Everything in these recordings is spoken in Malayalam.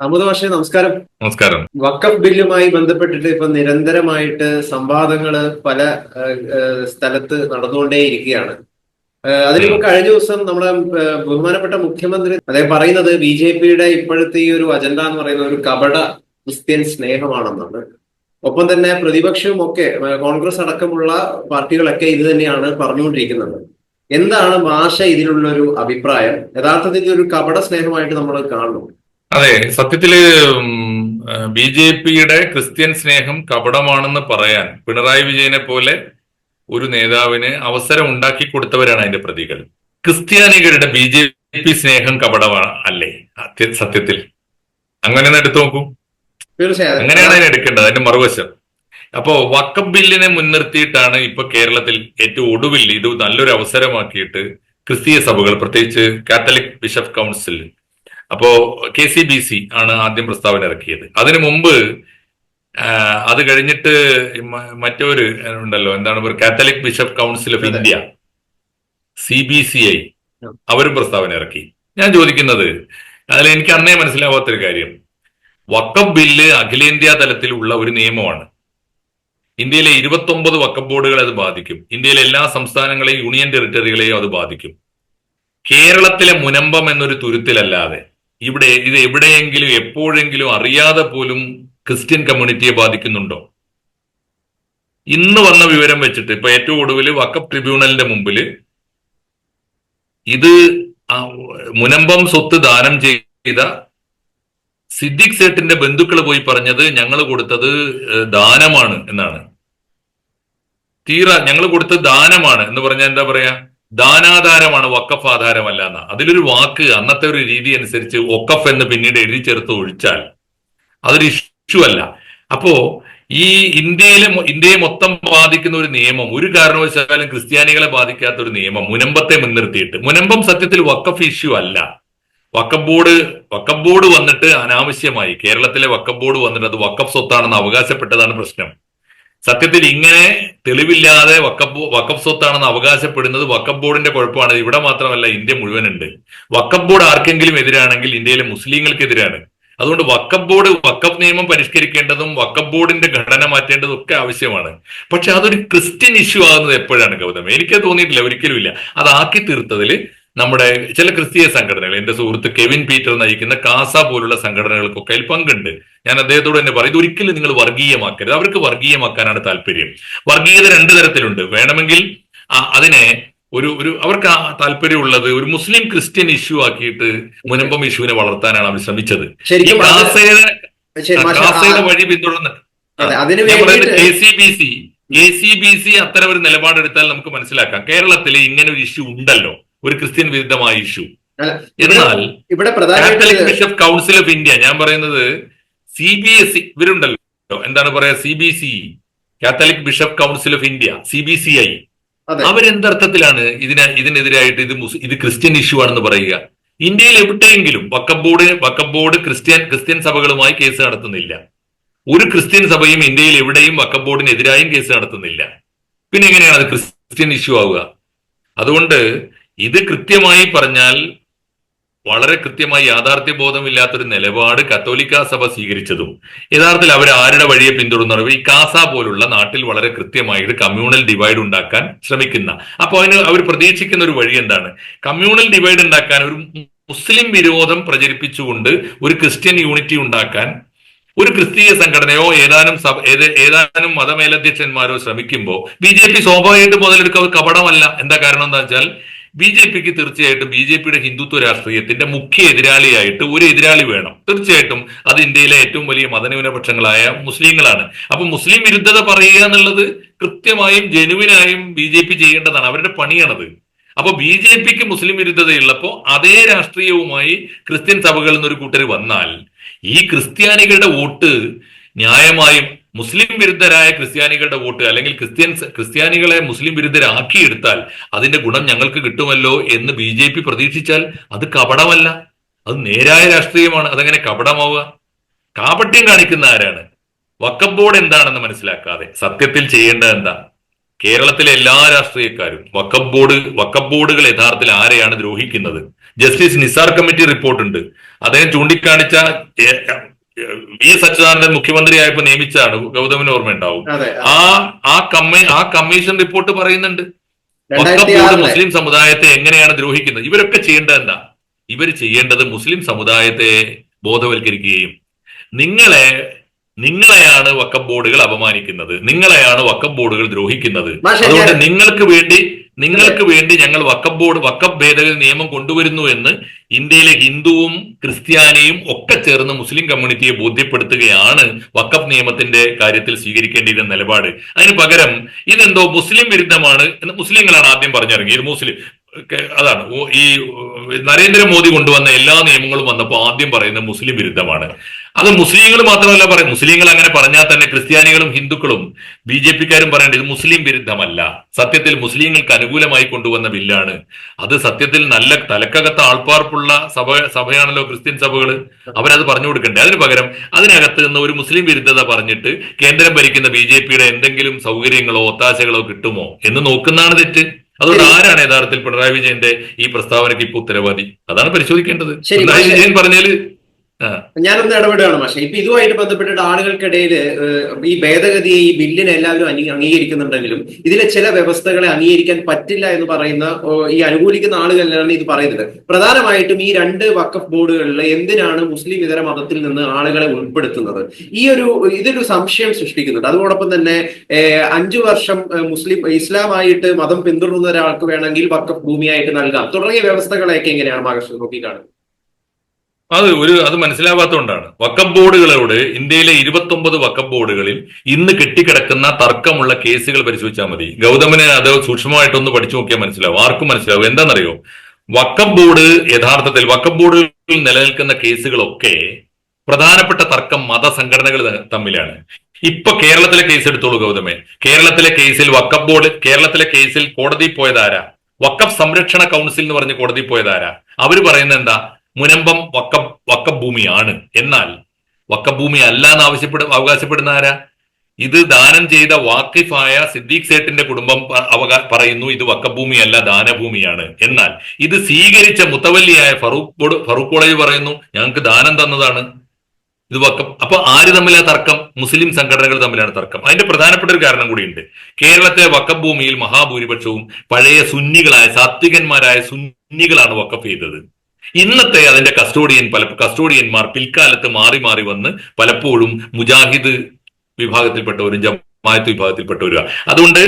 അമുത പക്ഷേ നമസ്കാരം. നമസ്കാരം. വക്കഫ് ബില്ലുമായി ബന്ധപ്പെട്ടിട്ട് ഇപ്പൊ നിരന്തരമായിട്ട് സംവാദങ്ങൾ പല സ്ഥലത്ത് നടന്നുകൊണ്ടേയിരിക്കുകയാണ്. ഇരിക്കുകയാണ് അതിലിപ്പോ കഴിഞ്ഞ ദിവസം നമ്മുടെ ബഹുമാനപ്പെട്ട മുഖ്യമന്ത്രി അദ്ദേഹം പറയുന്നത് ബി ജെ പിയുടെ ഇപ്പോഴത്തെ ഈ ഒരു അജണ്ട എന്ന് പറയുന്ന ഒരു കപട ക്രിസ്ത്യൻ സ്നേഹമാണെന്നാണ്. ഒപ്പം തന്നെ പ്രതിപക്ഷവും ഒക്കെ കോൺഗ്രസ് അടക്കമുള്ള പാർട്ടികളൊക്കെ ഇത് തന്നെയാണ് പറഞ്ഞുകൊണ്ടിരിക്കുന്നത്. എന്താണ് ഭാഷ ഇതിലുള്ള ഒരു അഭിപ്രായം? യഥാർത്ഥത്തിൽ ഒരു കപട സ്നേഹമായിട്ട് നമ്മൾ കാണുന്നു. അതെ സത്യത്തിൽ ബി ജെ പിയുടെ ക്രിസ്ത്യൻ സ്നേഹം കപടമാണെന്ന് പറയാൻ പിണറായി വിജയനെ പോലെ ഒരു നേതാവിന് അവസരം ഉണ്ടാക്കി കൊടുത്തവരാണ് അതിന്റെ പ്രതികൾ. ക്രിസ്ത്യാനികളുടെ ബി ജെ പി സ്നേഹം കപടമാണ് അല്ലേ? സത്യത്തിൽ. അങ്ങനെ എടുത്തു നോക്കൂ. തീർച്ചയായും. അങ്ങനെയാണ് അതിനെ എടുക്കേണ്ടത് അതിന്റെ മറുവശം. അപ്പോ വക്കഫ് ബില്ലിനെ മുൻനിർത്തിയിട്ടാണ് ഇപ്പൊ കേരളത്തിൽ ഏറ്റവും ഒടുവിൽ ഇത് നല്ലൊരു അവസരമാക്കിയിട്ട് ക്രിസ്തീയ സഭകൾ പ്രത്യേകിച്ച് കാത്തലിക് ബിഷപ്പ് കൗൺസിൽ അപ്പോ കെ സി ബി സി ആണ് ആദ്യം പ്രസ്താവന ഇറക്കിയത്. അതിനു മുമ്പ് അത് കഴിഞ്ഞിട്ട് മറ്റൊരു ഉണ്ടല്ലോ എന്താണ് Catholic Bishop Council of India C B C I അവരും പ്രസ്താവന ഇറക്കി. ഞാൻ ചോദിക്കുന്നത് അതിൽ എനിക്ക് അന്നേ മനസ്സിലാവാത്തൊരു കാര്യം. വക്കബ് ബില്ല് അഖിലേന്ത്യാ തലത്തിലുള്ള ഒരു നിയമമാണ്. ഇന്ത്യയിലെ ഇരുപത്തി ഒമ്പത് വക്കബ് ബോർഡുകളെ അത് ബാധിക്കും. ഇന്ത്യയിലെ എല്ലാ സംസ്ഥാനങ്ങളെയും യൂണിയൻ ടെറിട്ടറികളെയും അത് ബാധിക്കും. കേരളത്തിലെ മുനമ്പം എന്നൊരു തുരുത്തിലല്ലാതെ ഇവിടെ ഇത് എവിടെയെങ്കിലും എപ്പോഴെങ്കിലും അറിയാതെ പോലും ക്രിസ്ത്യൻ കമ്മ്യൂണിറ്റിയെ ബാധിക്കുന്നുണ്ടോ? ഇന്ന് വന്ന വിവരം വെച്ചിട്ട് ഇപ്പൊ ഏറ്റവും ഒടുവിൽ വക്കഫ് ട്രിബ്യൂണലിന്റെ മുമ്പിൽ ഇത് മുനമ്പം സ്വത്ത് ദാനം ചെയ്ത സിദ്ദിഖ് സേട്ടിന്റെ ബന്ധുക്കൾ പോയി പറഞ്ഞത് ഞങ്ങൾ കൊടുത്തത് ദാനമാണ് എന്നാണ്. തീറ ഞങ്ങൾ കൊടുത്തത് ദാനമാണ് എന്ന് പറഞ്ഞാൽ എന്താ പറയാ? ദാനാധാരമാണ് വക്കഫ് ആധാരമല്ല എന്ന അതിലൊരു വാക്ക് അന്നത്തെ ഒരു രീതി അനുസരിച്ച് ഒക്കഫ് എന്ന് പിന്നീട് എഴുതി ചേർത്ത് ഒഴിച്ചാൽ അതൊരു ഇഷ്യൂ അല്ല. അപ്പോ ഈ ഇന്ത്യയിലെ ഇന്ത്യയെ മൊത്തം ബാധിക്കുന്ന ഒരു നിയമം ഒരു കാരണവശാലും ക്രിസ്ത്യാനികളെ ബാധിക്കാത്ത ഒരു നിയമം മുനമ്പത്തെ മുൻനിർത്തിയിട്ട്. മുനമ്പം സത്യത്തിൽ വക്കഫ് ഇഷ്യൂ അല്ല. വക്കഫ് ബോർഡ് വക്കഫ് ബോർഡ് വന്നിട്ട് അനാവശ്യമായി കേരളത്തിലെ വക്കഫ് ബോർഡ് വന്നിട്ട് അത് വക്കഫ് സ്വത്താണെന്ന് അവകാശപ്പെട്ടതാണ് പ്രശ്നം. സത്യത്തിൽ ഇങ്ങനെ തെളിവില്ലാതെ വക്കപ്പ് വക്കപ്പ് സ്വത്താണെന്ന് അവകാശപ്പെടുന്നത് വക്കപ്പ് ബോർഡിന്റെ കുഴപ്പമാണ്. ഇവിടെ മാത്രമല്ല ഇന്ത്യ മുഴുവനുണ്ട്. വക്കപ്പ് ബോർഡ് ആർക്കെങ്കിലും എതിരാണെങ്കിൽ ഇന്ത്യയിലെ മുസ്ലിങ്ങൾക്കെതിരാണ്. അതുകൊണ്ട് വക്കപ്പ് ബോർഡ് വക്കപ്പ് നിയമം പരിഷ്കരിക്കേണ്ടതും വക്കപ്പ് ബോർഡിന്റെ ഘടന മാറ്റേണ്ടതും ഒക്കെ ആവശ്യമാണ്. പക്ഷെ അതൊരു ക്രിസ്ത്യൻ ഇഷ്യൂ ആകുന്നത് എപ്പോഴാണ് ഗൗതം എനിക്ക് തോന്നിയിട്ടില്ല ഒരിക്കലും ഇല്ല അതാക്കി തീർത്തതിൽ നമ്മുടെ ചില ക്രിസ്തീയ സംഘടനകൾ എന്റെ സുഹൃത്ത് കെവിൻ പീറ്റർ നയിക്കുന്ന കാസ പോലുള്ള സംഘടനകൾക്കൊക്കെ അതിൽ പങ്കുണ്ട്. ഞാൻ അദ്ദേഹത്തോട് തന്നെ പറയും ഇതൊരിക്കലും നിങ്ങൾ വർഗീയമാക്കരുത്. അവർക്ക് വർഗീയമാക്കാനാണ് താല്പര്യം. വർഗീയത രണ്ട് തരത്തിലുണ്ട്. വേണമെങ്കിൽ അതിനെ ഒരു ഒരു അവർക്ക് ആ താല്പര്യമുള്ളത് ഒരു മുസ്ലിം ക്രിസ്ത്യൻ ഇഷ്യൂ ആക്കിയിട്ട് മുനമ്പം ഇഷ്യൂവിനെ വളർത്താനാണ് അവർ ശ്രമിച്ചത്. ഈ കാസയുടെ വഴി പിന്തുടർന്ന്. അതെ, അതിന് ഞാൻ പറയുന്നത് വേണ്ടിയിട്ട് K C B C K C B C അത്തരം ഒരു നിലപാടെടുത്താൽ നമുക്ക് മനസ്സിലാക്കാം. കേരളത്തിൽ ഇങ്ങനെ ഒരു ഇഷ്യൂ ഉണ്ടല്ലോ. ഒരു ക്രിസ്ത്യൻ വിരുദ്ധമായ ഇഷ്യൂ. എന്നാൽ ഇവിടെ Catholic Bishop Council of India ഞാൻ പറയുന്നത് സി ബി എസ് ഇ ഇവരുണ്ടല്ലോ. എന്താണ് പറയാ C B C Catholic Bishop Council of India C B C I അവരെന്തർത്ഥത്തിലാണ് ഇതിന് ഇതിനെതിരായിട്ട് ഇത് ഇത് ക്രിസ്ത്യൻ ഇഷ്യൂ ആണെന്ന് പറയുക? ഇന്ത്യയിൽ എവിടെയെങ്കിലും വക്കം ബോർഡ് വക്കം ബോർഡ് ക്രിസ്ത്യൻ ക്രിസ്ത്യൻ സഭകളുമായി കേസ് നടത്തുന്നില്ല. ഒരു ക്രിസ്ത്യൻ സഭയും ഇന്ത്യയിൽ എവിടെയും വക്കം ബോർഡിനെതിരായും കേസ് നടത്തുന്നില്ല. പിന്നെ എങ്ങനെയാണ് അത് ക്രിസ്ത്യൻ ഇഷ്യൂ ആവുക? അതുകൊണ്ട് ഇത് കൃത്യമായി പറഞ്ഞാൽ വളരെ കൃത്യമായി യാഥാർത്ഥ്യബോധമില്ലാത്തൊരു നിലപാട് കത്തോലിക്ക സഭ സ്വീകരിച്ചതും. യഥാർത്ഥത്തിൽ അവർ ആരുടെ വഴിയെ പിന്തുടർന്നറിവ് ഈ കാസ പോലുള്ള നാട്ടിൽ വളരെ കൃത്യമായി ഒരു കമ്മ്യൂണൽ ഡിവൈഡ് ഉണ്ടാക്കാൻ ശ്രമിക്കുന്ന. അപ്പൊ അതിന് അവർ പ്രതീക്ഷിക്കുന്ന ഒരു വഴി എന്താണ്? കമ്മ്യൂണൽ ഡിവൈഡ് ഉണ്ടാക്കാൻ ഒരു മുസ്ലിം വിരോധം പ്രചരിപ്പിച്ചുകൊണ്ട് ഒരു ക്രിസ്ത്യൻ യൂണിറ്റി ഉണ്ടാക്കാൻ ഒരു ക്രിസ്തീയ സംഘടനയോ ഏതാനും സഭ ഏത് ഏതാനും മതമേലധ്യക്ഷന്മാരോ ശ്രമിക്കുമ്പോൾ ബി ജെ പി സ്വാഭാവികമായിട്ട് മുതലെടുക്കുക കപടമല്ല. എന്താ കാരണം എന്താ വെച്ചാൽ ബി ജെ പിക്ക് തീർച്ചയായിട്ടും ബി ജെ പിയുടെ ഹിന്ദുത്വ രാഷ്ട്രീയത്തിന്റെ മുഖ്യ എതിരാളിയായിട്ട് ഒരു എതിരാളി വേണം. തീർച്ചയായിട്ടും അത് ഇന്ത്യയിലെ ഏറ്റവും വലിയ മതന്യൂനപക്ഷങ്ങളായ മുസ്ലിങ്ങളാണ്. അപ്പൊ മുസ്ലിം വിരുദ്ധത പറയുക എന്നുള്ളത് കൃത്യമായും ജനുവിനായും ബി ജെ പി ചെയ്യേണ്ടതാണ്. അവരുടെ പണിയാണത്. അപ്പൊ ബി ജെ പിക്ക് മുസ്ലിം വിരുദ്ധതയുള്ളപ്പോ അതേ രാഷ്ട്രീയവുമായി ക്രിസ്ത്യൻ സഭകളിൽ നിന്നൊരു കൂട്ടർ വന്നാൽ ഈ ക്രിസ്ത്യാനികളുടെ വോട്ട് ന്യായമായും മുസ്ലിം വിരുദ്ധരായ ക്രിസ്ത്യാനികളുടെ വോട്ട് അല്ലെങ്കിൽ ക്രിസ്ത്യൻസ് ക്രിസ്ത്യാനികളെ മുസ്ലിം വിരുദ്ധരാക്കിയെടുത്താൽ അതിന്റെ ഗുണം ഞങ്ങൾക്ക് കിട്ടുമല്ലോ എന്ന് ബി ജെ പി പ്രതീക്ഷിച്ചാൽ അത് കപടമല്ല. അത് നേരായ രാഷ്ട്രീയമാണ്. അതങ്ങനെ കപടമാവുക? കാപട്യം കാണിക്കുന്ന ആരാണ്? വക്കം ബോർഡ് എന്താണെന്ന് മനസ്സിലാക്കാതെ സത്യത്തിൽ ചെയ്യേണ്ടത് എന്താ? കേരളത്തിലെ എല്ലാ രാഷ്ട്രീയക്കാരും വക്കം ബോർഡ് വക്കം ബോർഡുകൾ യഥാർത്ഥത്തിൽ ആരെയാണ് ദ്രോഹിക്കുന്നത്? ജസ്റ്റിസ് നിസാർ കമ്മിറ്റി റിപ്പോർട്ടുണ്ട്. അദ്ദേഹം ചൂണ്ടിക്കാണിച്ച വി എസ് അച്യുതാനന്ദൻ മുഖ്യമന്ത്രിയായപ്പോ നിയമിച്ചാണ്. ഗൗതമിന് ഓർമ്മയുണ്ടാവും. ആ ആ കമ്മീ ആ കമ്മീഷൻ റിപ്പോർട്ട് പറയുന്നുണ്ട്. മുസ്ലിം സമുദായത്തെ എങ്ങനെയാണ് ദ്രോഹിക്കുന്നത്? ഇവരൊക്കെ ചെയ്യേണ്ടത് എന്താ? ഇവർ ചെയ്യേണ്ടത് മുസ്ലിം സമുദായത്തെ ബോധവൽക്കരിക്കുകയും നിങ്ങളെ നിങ്ങളെയാണ് വക്കം ബോർഡുകൾ അപമാനിക്കുന്നത്. നിങ്ങളെയാണ് വക്കം ബോർഡുകൾ ദ്രോഹിക്കുന്നത്. അതുകൊണ്ട് നിങ്ങൾക്ക് വേണ്ടി നിങ്ങൾക്ക് വേണ്ടി ഞങ്ങൾ വക്കബ് ബോർഡ് വക്കം ഭേദഗതി നിയമം കൊണ്ടുവരുന്നു എന്ന് ഇന്ത്യയിലെ ഹിന്ദുവും ക്രിസ്ത്യാനിയും ഒക്കെ ചേർന്ന് മുസ്ലിം കമ്മ്യൂണിറ്റിയെ ബോധ്യപ്പെടുത്തുകയാണ് വക്കബ് നിയമത്തിന്റെ കാര്യത്തിൽ സ്വീകരിക്കേണ്ടിയിരുന്ന നിലപാട്. അതിന് പകരം ഇതെന്തോ മുസ്ലിം വിരുദ്ധമാണ് മുസ്ലിങ്ങളാണ് ആദ്യം പറഞ്ഞിറങ്ങിയത്. മുസ്ലിം അതാണ്. ഈ നരേന്ദ്രമോദി കൊണ്ടുവന്ന എല്ലാ നിയമങ്ങളും വന്നപ്പോൾ ആദ്യം പറയുന്നത് മുസ്ലിം വിരുദ്ധമാണ്. അത് മുസ്ലിങ്ങൾ മാത്രമല്ല പറയും മുസ്ലിങ്ങൾ അങ്ങനെ പറഞ്ഞാൽ തന്നെ ക്രിസ്ത്യാനികളും ഹിന്ദുക്കളും ബി ജെ പിക്കാരും പറയേണ്ടത് ഇത് മുസ്ലിം വിരുദ്ധമല്ല. സത്യത്തിൽ മുസ്ലിങ്ങൾക്ക് അനുകൂലമായി കൊണ്ടുവന്ന ബില്ലാണ്. അത് സത്യത്തിൽ നല്ല തലക്കകത്ത് ആൾപ്പാർപ്പുള്ള സഭ സഭയാണല്ലോ ക്രിസ്ത്യൻ സഭകൾ അവരത് പറഞ്ഞു കൊടുക്കണ്ടേ. അതിന് പകരം അതിനകത്ത് നിന്ന് ഒരു മുസ്ലിം വിരുദ്ധത പറഞ്ഞിട്ട് കേന്ദ്രം ഭരിക്കുന്ന ബി എന്തെങ്കിലും സൗകര്യങ്ങളോ ഒത്താശകളോ കിട്ടുമോ എന്ന് നോക്കുന്നതാണ് തെറ്റ്. അതുകൊണ്ട് ആരാണ് യഥാർത്ഥത്തിൽ പിണറായി വിജയന്റെ ഈ പ്രസ്താവനയ്ക്ക് ഇപ്പൊ ഉത്തരവാദി? അതാണ് പരിശോധിക്കേണ്ടത്. പിണറായി വിജയൻ പറഞ്ഞാൽ ഞാനൊന്ന് ഇടപെടുകയാണ് പക്ഷേ ഇപ്പൊ ഇതുമായിട്ട് ബന്ധപ്പെട്ടിട്ട് ആളുകൾക്കിടയിൽ ഈ ഭേദഗതിയെ ഈ ബില്ലിനെ എല്ലാവരും അംഗീ- അംഗീകരിക്കുന്നുണ്ടെങ്കിലും ഇതിലെ ചില വ്യവസ്ഥകളെ അംഗീകരിക്കാൻ പറ്റില്ല എന്ന് പറയുന്ന ഈ അനുകൂലിക്കുന്ന ആളുകളിലാണ് ഇത് പറയുന്നത്. പ്രധാനമായിട്ടും ഈ രണ്ട് വക്കഫ് ബോർഡുകളിൽ എന്തിനാണ് മുസ്ലിം ഇതര മതത്തിൽ നിന്ന് ആളുകളെ ഉൾപ്പെടുത്തുന്നത്? ഈ ഒരു ഇതൊരു സംശയം സൃഷ്ടിക്കുന്നുണ്ട്. അതോടൊപ്പം തന്നെ അഞ്ചു വർഷം മുസ്ലിം ഇസ്ലാമായിട്ട് മതം പിന്തുടരുന്ന ഒരാൾക്ക് വേണമെങ്കിൽ വക്കഫ് ഭൂമിയായിട്ട് നൽകാം. തുടങ്ങിയ വ്യവസ്ഥകളെയൊക്കെ എങ്ങനെയാണ് മഹർഷി നോക്കിക്കാണുന്നത്? അത് ഒരു അത് മനസ്സിലാവാത്തതുകൊണ്ടാണ്. വക്കം ബോർഡുകളോട് ഇന്ത്യയിലെ ഇരുപത്തി ഒമ്പത് വക്കം ബോർഡുകളിൽ ഇന്ന് കെട്ടിക്കിടക്കുന്ന തർക്കമുള്ള കേസുകൾ പരിശോധിച്ചാൽ മതി. ഗൗതമിന് അത് സൂക്ഷ്മമായിട്ടൊന്ന് പഠിച്ചു നോക്കിയാൽ മനസ്സിലാവും. ആർക്കും മനസ്സിലാവും. എന്താണെന്നറിയോ? വക്കം ബോർഡ് യഥാർത്ഥത്തിൽ വക്കം ബോർഡുകളിൽ നിലനിൽക്കുന്ന കേസുകളൊക്കെ പ്രധാനപ്പെട്ട തർക്കം മതസംഘടനകൾ തമ്മിലാണ്. ഇപ്പൊ കേരളത്തിലെ കേസ് എടുത്തോളൂ ഗൗതമേ. കേരളത്തിലെ കേസിൽ വക്കം ബോർഡ് കേരളത്തിലെ കേസിൽ കോടതി പോയതാരാ? വക്കഫ് സംരക്ഷണ കൗൺസിൽ എന്ന് പറഞ്ഞ് കോടതി പോയതാരാ? അവർ പറയുന്നത് എന്താ? മുനമ്പം വക്ക വക്കഭൂമിയാണ് എന്നാൽ വക്കഭൂമി അല്ല എന്ന് ആവശ്യപ്പെടു അവകാശപ്പെടുന്ന ആരാ? ഇത് ദാനം ചെയ്ത വാക്കിഫായ സിദ്ദീഖ് സേട്ടിന്റെ കുടുംബം പറയുന്നു ഇത് വക്കഭൂമിയല്ല ദാനഭൂമിയാണ്. എന്നാൽ ഇത് സ്വീകരിച്ച മുത്തവല്ലിയായ ഫറൂഖ് ഫറൂഖ് കോളേജ് പറയുന്നു ഞങ്ങൾക്ക് ദാനം തന്നതാണ്. ഇത് വക്കം അപ്പൊ ആര് തമ്മിലാ തർക്കം? മുസ്ലിം സംഘടനകൾ തമ്മിലാണ് തർക്കം. അതിന്റെ പ്രധാനപ്പെട്ട ഒരു കാരണം കൂടിയുണ്ട്. കേരളത്തെ വക്കഭൂമിയിൽ മഹാഭൂരിപക്ഷവും പഴയ സുന്നികളായ സാത്വികന്മാരായ സുന്നികളാണ് വക്കഫ് ചെയ്തത്. ഇന്നത്തെ അതിന്റെ കസ്റ്റോഡിയൻ പല കസ്റ്റോഡിയന്മാർ പിൽക്കാലത്ത് മാറി മാറി വന്ന് പലപ്പോഴും മുജാഹിദ് വിഭാഗത്തിൽപ്പെട്ടവരും ജമായത്ത് വിഭാഗത്തിൽപ്പെട്ടവരും അതുകൊണ്ട്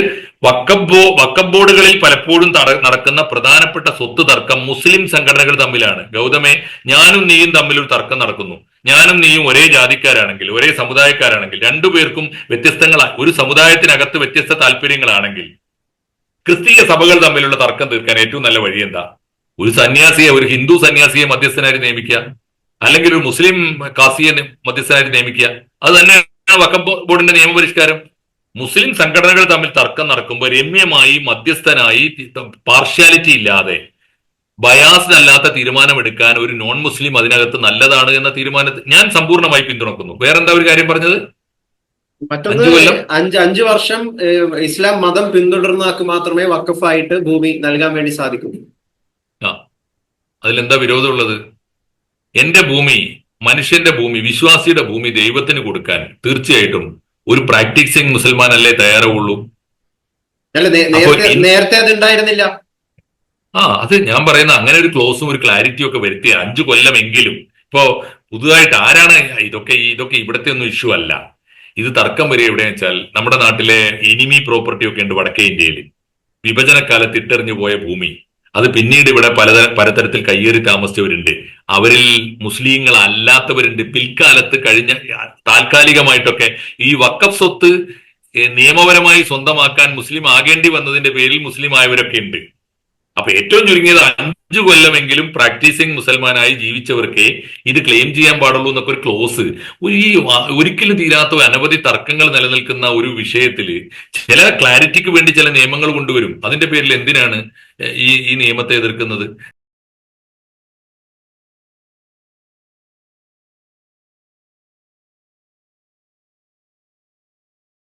വക്കബോ വക്കബ് ബോർഡുകളിൽ പലപ്പോഴും നടക്കുന്ന പ്രധാനപ്പെട്ട സ്വത്ത് തർക്കം മുസ്ലിം സംഘടനകൾ തമ്മിലാണ്. ഗൗതമേ ഞാനും നീയും തമ്മിൽ ഒരു തർക്കം നടക്കുന്നു. ഞാനും നീയും ഒരേ ജാതിക്കാരാണെങ്കിൽ ഒരേ സമുദായക്കാരാണെങ്കിൽ രണ്ടുപേർക്കും വ്യത്യസ്തങ്ങൾ ഒരു സമുദായത്തിനകത്ത് വ്യത്യസ്ത താല്പര്യങ്ങളാണെങ്കിൽ ക്രിസ്തീയ സഭകൾ തമ്മിലുള്ള തർക്കം തീർക്കാൻ ഏറ്റവും നല്ല വഴി എന്താ ഒരു സന്യാസിയെ ഒരു ഹിന്ദു സന്യാസിയെ മധ്യസ്ഥനായിട്ട് നിയമിക്കുക. അല്ലെങ്കിൽ ഒരു മുസ്ലിം കാസിയെ മധ്യസ്ഥനായിട്ട് നിയമിക്കുക. അത് തന്നെയാണ് വക്കം ബോർഡിന്റെ നിയമപരിഷ്കാരം. മുസ്ലിം സംഘടനകൾ തമ്മിൽ തർക്കം നടക്കുമ്പോൾ രമ്യമായി മധ്യസ്ഥനായി പാർഷ്യാലിറ്റി ഇല്ലാതെ ബയാസ്ഡ് അല്ലാത്ത തീരുമാനമെടുക്കാൻ ഒരു നോൺ മുസ്ലിം അതിനകത്ത് നല്ലതാണ് എന്ന തീരുമാനത്തെ ഞാൻ സമ്പൂർണമായി പിന്തുണക്കുന്നു. വേറെന്താ ഒരു കാര്യം പറഞ്ഞത്? മറ്റൊന്ന് അഞ്ച് അഞ്ച് വർഷം ഇസ്ലാം മതം പിന്തുടർന്നവർക്ക് മാത്രമേ വക്കഫായിട്ട് ഭൂമി നൽകാൻ വേണ്ടി സാധിക്കൂ. അതിലെന്താ വിരോധമുള്ളത്? എന്റെ ഭൂമി മനുഷ്യന്റെ ഭൂമി വിശ്വാസിയുടെ ഭൂമി ദൈവത്തിന് കൊടുക്കാൻ തീർച്ചയായിട്ടും ഒരു പ്രാക്ടീസിങ് മുസൽമാൻ അല്ലേ തയ്യാറാവുള്ളൂ അപ്പോൾ നേരത്തെ അതുണ്ടായിരുന്നില്ല. ആ അത് ഞാൻ പറയുന്ന അങ്ങനെ ഒരു ക്ലോസും ഒരു ക്ലാരിറ്റിയും ഒക്കെ വരുത്തിയ അഞ്ചു കൊല്ലമെങ്കിലും ഇപ്പോ പുതുതായിട്ട് ആരാണ് ഇതൊക്കെ ഇതൊക്കെ ഇവിടത്തെ ഒന്നും ഇഷ്യൂ അല്ല. ഇത് തർക്കം വരെ എവിടെയെന്ന് വെച്ചാൽ നമ്മുടെ നാട്ടിലെ എനിമി പ്രോപ്പർട്ടി ഒക്കെ ഉണ്ട് വടക്കേ ഇന്ത്യയിൽ വിഭജനക്കാലത്ത് ഇട്ടെറിഞ്ഞു പോയ ഭൂമി. അത് പിന്നീട് ഇവിടെ പല പലതരത്തിൽ കയ്യേറി താമസിച്ചവരുണ്ട്. അവരിൽ മുസ്ലിങ്ങൾ അല്ലാത്തവരുണ്ട് പിൽക്കാലത്ത് കഴിഞ്ഞ താൽക്കാലികമായിട്ടൊക്കെ ഈ വക്കഫ് സ്വത്ത് നിയമപരമായി സ്വന്തമാക്കാൻ മുസ്ലിം ആകേണ്ടി വന്നതിന്റെ പേരിൽ മുസ്ലിം ആയവരൊക്കെ ഉണ്ട്. അപ്പൊ ഏറ്റവും ചുരുങ്ങിയത് അഞ്ചു കൊല്ലമെങ്കിലും പ്രാക്ടീസിങ് മുസൽമാനായി ജീവിച്ചവർക്ക് ഇത് ക്ലെയിം ചെയ്യാൻ പാടുള്ളൂ എന്നൊക്കെ ഒരു ക്ലോസ്. ഈ ഒരിക്കലും തീരാത്ത അനവധി തർക്കങ്ങൾ നിലനിൽക്കുന്ന ഒരു വിഷയത്തിൽ ചില ക്ലാരിറ്റിക്ക് വേണ്ടി ചില നിയമങ്ങൾ കൊണ്ടുവരും. അതിന്റെ പേരിൽ എന്തിനാണ് ഈ ഈ നിയമത്തെ എതിർക്കുന്നത്?